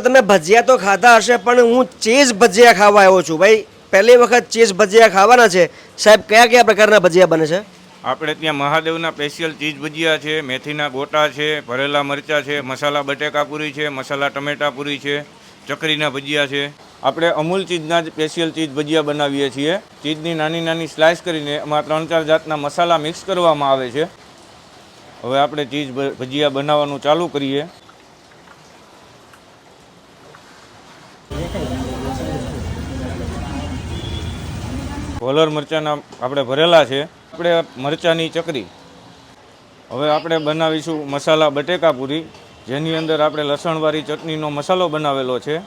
તમે ભજીયા તો ખાધા હશે, પણ હું ચીઝ ભજીયા ખાવા આવ્યો છું. ભાઈ, પહેલી વખત ચીઝ ભજીયા ખાવાના છે. સાહેબ, કયા કયા પ્રકારના ભજીયા બને છે? આપણે ત્યાં મહાદેવના સ્પેશિયલ ચીઝ ભજીયા છે, મેથીના ગોટા છે, ભરેલા મરચાં છે, મસાલા બટેકા પૂરી છે, મસાલા ટમેટા પૂરી છે, ચકરીના ભજીયા છે. આપણે અમૂલ ચીજના જ સ્પેશિયલ ચીઝ ભજીયા બનાવીએ છીએ. ચીઝની નાની નાની સ્લાઇસ કરીને એમાં ત્રણ ચાર જાતના મસાલા મિક્સ કરવામાં આવે છે. હવે આપણે ભ- ભજીયા બનાવવાનું ચાલુ કરીએ. વોલર મરચાંના આપણે ભરેલા છે. આપણે મરચાંની ચકરી. હવે આપણે બનાવીશું મસાલા બટેકા પૂરી, જેની અંદર આપણે લસણવાળી ચટણીનો મસાલો બનાવેલો છે.